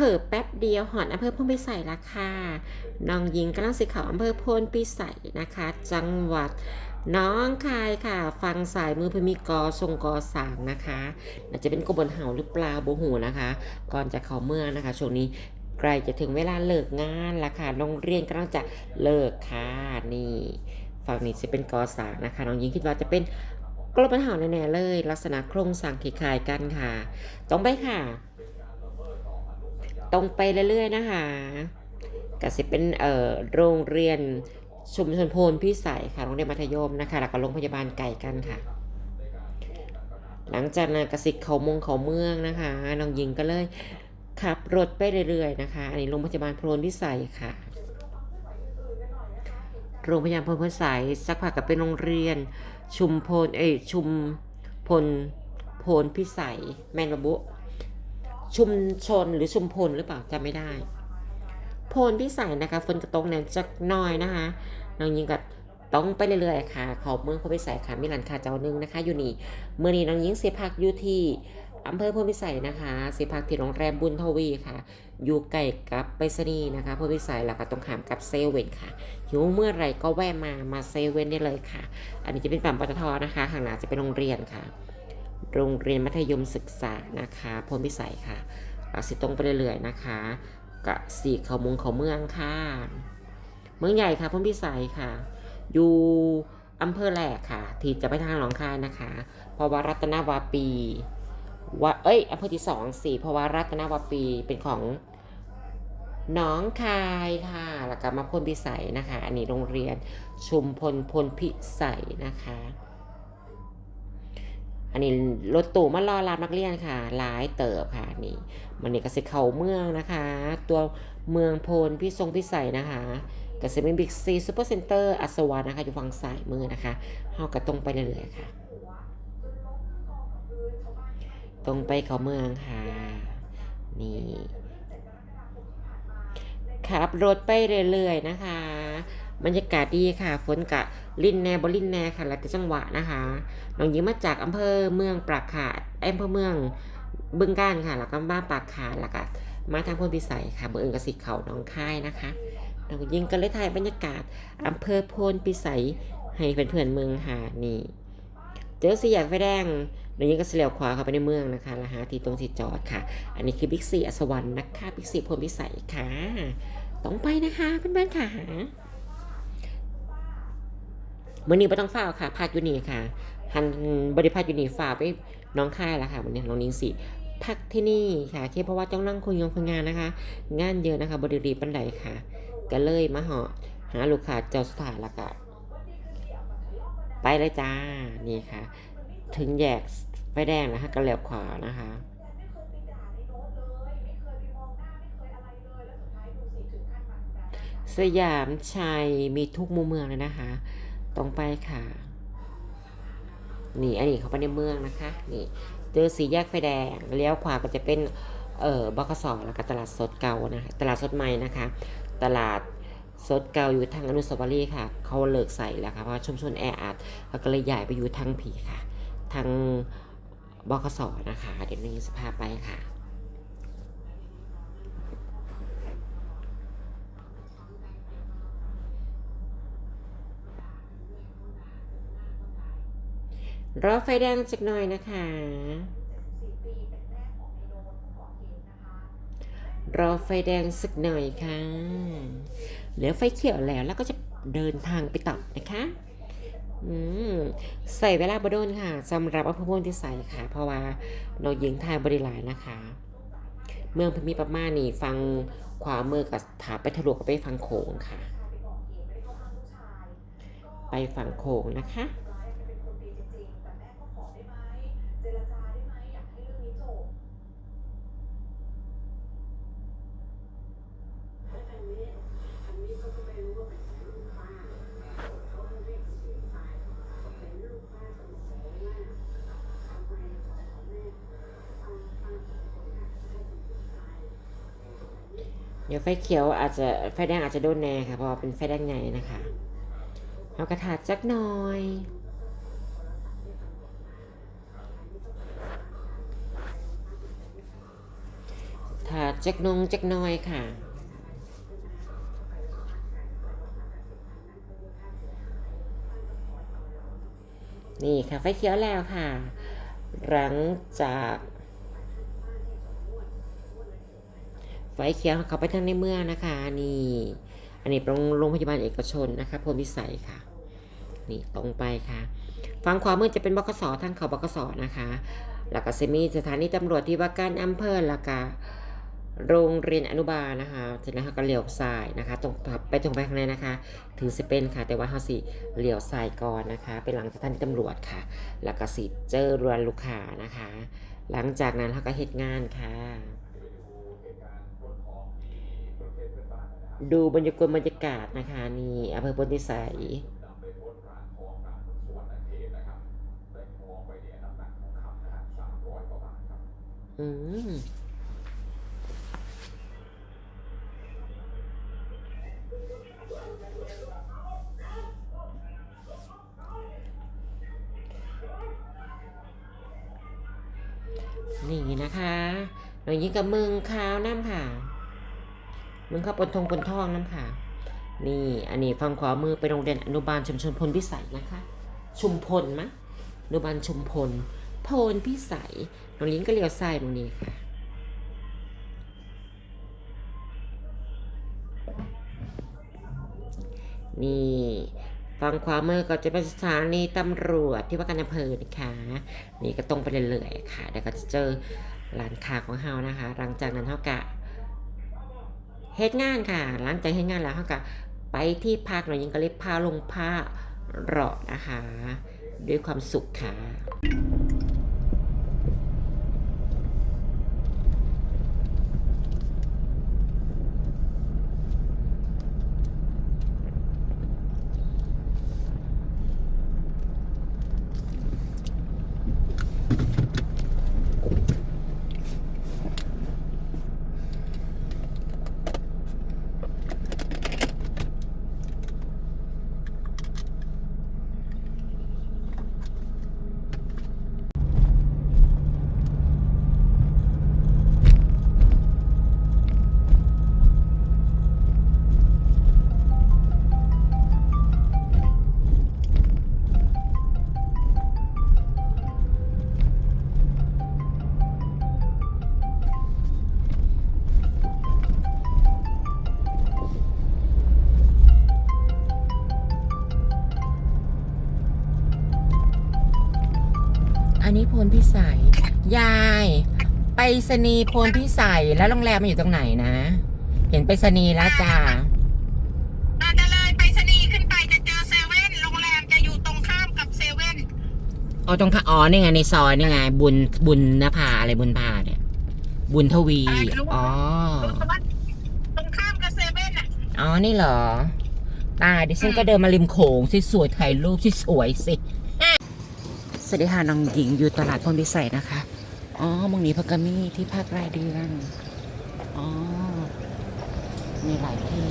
เผิ่แป๊บเดียวหอนอำเภอพนพิสัยละค่ะน้องหญิงกำลังสิเขาอำเภอพนพิสัยนะคะ จังหวัดน้องคายค่ะ ฟังสายมือเพมีกอทรงกอสางนะคะน่าจจะเป็นกบนเห่าหรือเปล่าโบหูนะคะ ก่อนจะเข้าเมื่อนะคะช่วงนี้ใกล้จะถึงเวลาเลิกงานละค่ะโรงเรียนกำลังจะเลิกค่ะนี่ฝั่งนี้จะเป็นกอสางนะคะน้องหญิงคิดว่าจะเป็นกลบนเห่าแน่ๆเลย ลักษณะโครงสร้างคล้ายๆกันค่ะตรงไปค่ะ ตรงไปเรื่อยๆนะคะก็สิเป็นเอ่อโรงเรียนชุมชนโพนพิสัยค่ะโรงเรียนมัธยมนะคะ แล้วก็โรงพยาบาลไก่กันค่ะ หลังจากนั้นกสิเขามงเขาเมืองนะคะน้องหญิงก็เลยขับรถไปเรื่อยๆนะคะ อันนี้โรงพยาบาลโพนพิสัยค่ะ โรงพยาบาลโพนพิสัยสักพักก็เป็นโรงเรียน ชุมพลเอ้ยชุมพลโพนพิสัยแมนบะบุ ชุมชนหรือชุมพลหรือเปล่าจำไม่ได้ โพนพิสัยนะคะฝนกระตกแนวจักน้อยนะคะน้องยิงก็ต้องไปเรื่อยๆค่ะ ขอบเมืองพนพิสัยค่ะมีหลันคาเจ้าหนึงนะคะ อยู่นี่เมื่อนี้น้องยิงเสียพักอยู่ที่อำเภอพนพิสัยนะคะเสียพักที่โรงแรมบุญทวีค่ะ อยู่ใกล้กับไปรษณีย์นะคะพนพิสัยแล้วก็ตรงขามกับเซเว่นค่ะหิวเมื่อไหร่ก็แวะมามาเซเว่นได้เลยค่ะ อันนี้จะเป็นปั๊มปตทนะคะข้างหน้าจะเป็นโรงเรียนค่ะ โรงเรียนมัธยมศึกษานะคะพลพิสัยค่ะเราสิตรงไปเรื่อยๆนะคะกะสี่เขามุงเขาเมืองค่ะ เมืองใหญ่ค่ะพลพิสัยค่ะ อยู่อำเภอแหลกค่ะ ที่จะไปทางหนองคายนะคะเพราะว่ารัตนวาปีว่าเอ้ยอำเภอที่สองสี่เพราะว่ารัตนวาปีเป็นของหน้องคายค่ะ แล้วก็มาพลพิสัยนะคะ อันนี้โรงเรียนชุมพลพลพิสัยนะคะ อันนี้รถตู้มารอรับนักเรียนค่ะ หลายเติบค่ะนี่มันนี่ก็สิเขาเมืองนะคะ ตัวเมืองโพนพี่ทรงพิสัยนะคะก็จะเป็นบิ๊กซีซูเปอร์เซ็นเตอร์อัศวานะคะ อยู่ฝั่งซ้ายมือนะคะเฮาก็ตรงไปเรื่อยๆค่ะ ตรงไปเขาเมืองค่ะ นี่ ขับรถไปเรื่อยๆนะคะ บรรยากาศดีค่ะ ฝนกะลินแนบลินแนค่ะแล้วแต่จังหวะนะคะน้องหญิงมาจากอำเภอเมืองปรากขาดอำเภอเมืองบึงกาฬค่ะ แล้วก็บ้านปรากขาดแล้วก็มาทางพลพิสัยค่ะเบอร์อื่นกสิเขาน้องค่ายนะคะน้องหญิงก็เลยถ่ายบรรยากาศอำเภอโพนพิสัยให้เพื่อนๆเมืองค่ะนี่ เจอสี่แยกไฟแดง น้องหญิงก็เสียวขวาเข้าไปในเมืองนะคะแล้วหาที่ตรงที่จอดค่ะ อันนี้คือบิ๊กซีอัศวรรณนะคะบิ๊กซีพลพิสัยค่ะ ต้องไปนะคะเพื่อนๆค่ะมื่อนี้ไม่ต้องฝ้าค่ะพักอยู่นี่ค่ะหันบริพัตอยู่นี่ฝ้าไปน้องค่ายแล้วค่ะวันนี้น้องนิงสิพักที่นี่ค่ะแค่เพราะว่าต้องนั่งคุยงานคุยงานนะคะ งานเยอะนะคะบริรีปันไดค่ะ ก็เลยมาเหาะหาลูกค้าเจ้าสุดท้ายล้วก็ไปเลยจ้านี่ค่ะ ถึงแยก ฟแดงนะคะก็เลียวขวานะคะสยามชัยมีทุกมุมเมืองเลยนะคะ ตรงไปค่ะ นี่อันนี้เขาไปในเมืองนะคะ นี่เจอสีแยกไฟแดงเลี้ยวขวาก็จะเป็นเอ่อบกสแล้วก็ตลาดสดเก่านะคะตลาดสดใหม่นะคะ ตลาดสดเก่าอยู่ทางอนุสาวรีย์ค่ะ เขาเลิกใส่แล้วค่ะเพราะชุมชนแออัดเขาก็เลยย้ายไปอยู่ทางผีค่ะทาง บกสนะคะ เดี๋ยวนี้สภาพไปค่ะ รอไฟแดงสักหน่อยนะคะ รอไฟแดงสักหน่อยค่ะ เหลือไฟเขียวแล้วแล้วก็จะเดินทางไปต่อนะคะ ใส่เวลาบดนค่ะสำหรับอภอโพนที่ใส่ค่ะ เพราะว่าเรายิงไทยบริหลายนะคะ เมืองพมีประมาณนี่ฟังขวามือกับถาไปทะลุกับไปฟังโขงค่ะ ไปฝั่งโขงนะคะ เดี๋ยวไฟเขียวอาจจะไฟแดงอาจจะโดนแน่ค่ะเพราะเป็นไฟแดงใหญ่นะคะเอากระถาดจักหน่อยถาดจ๊กนงจ๊กน้อยค่ะนี่ค่ะไฟเขียวแล้วค่ะ หลังจาก ไฟเขียวเขาไปทางในเมืองนะคะนี่อันนี้เป็นโรงพยาบาลเอกชนนะคะพลพิสัยค่ะนี่ตรงไปค่ะฝั่งขวามือจะเป็นบกสทางเขาบกสนะคะแล้วก็จะมีสถานีตำรวจที่ว่าการอำเภอแล้วก็โรงเรียนอนุบาลนะคะจากนั้นเขาก็เลี้ยวซ้ายนะคะ ตรงไปตรงไปข้างในนะคะ ถึงจะเป็นค่ะ แต่ว่าเขาสิเลี้ยวซ้ายก่อนนะคะ ไปหลังสถานีตำรวจค่ะ แล้วก็สิเจอรวนลูกค้านะคะ หลังจากนั้นเขาก็เหตุงานค่ะ ดูบรรยากาศบรรยากาศนะคะนี่อำเภอพลพิสัยอืมนี่นะคะหนูยิงกับมึงขาวน้ำค่ะ มึงเข้าปนทงปนทองน้ำค่ะ นี่อันนี้ฝั่งขวามือเป็นโรงเรียนอนุบาลชุมชนพลพิสัยนะคะ ชุมพลมะอนุบาลชุมพลพลพิสัยน้องลิงก็เลี้ยวซ้ายตรงนี้ค่ะนี่ฝั่งขวามือก็จะเป็นสถานีตำรวจที่ว่าการอำเภอนะคะนี่ก็ตรงไปเรื่อยๆค่ะเดี๋ยวก็จะเจอร้านค้าของเฮานะคะ หลังจากนั้นเฮากะ เฮ็ดงานค่ะ หลังจากเฮ็ดงานแล้วเขาก็ไปที่พักหน่อยยิงก็เลยพาลงผ้าเราะนะคะ ด้วยความสุขค่ะ อันนี้พลพิสัย ยาย ไปสนีย์พลพิสัยแล้วโรงแรมมันอยู่ตรงไหนนะ เห็นไปสนีย์แล้วจ้าเราจะเลยไปสนีย์ขึ้นไปจะเจอเซเว่นโรงแรมจะอยู่ตรงข้ามกับเซเว่นอ๋อตรงข้าอ๋อนี่ไงในซอยนี่ไง บุญบุญนภาอะไรบุญพาเนี่ย บุญทวี อ๋อ ตรงข้ามกับเซเว่นอะ อ๋อ นี่เหรอตายดิฉันก็เดินมาริมโขงสิสวยถ่ายรูปสิสวยสิ สวัสดีค่ะน้องหญิงอยู่ตลาดพลพิสัยนะคะ อ๋อมองนี้พักกามีที่ภาครายเดือน อ๋อ มีหลายที่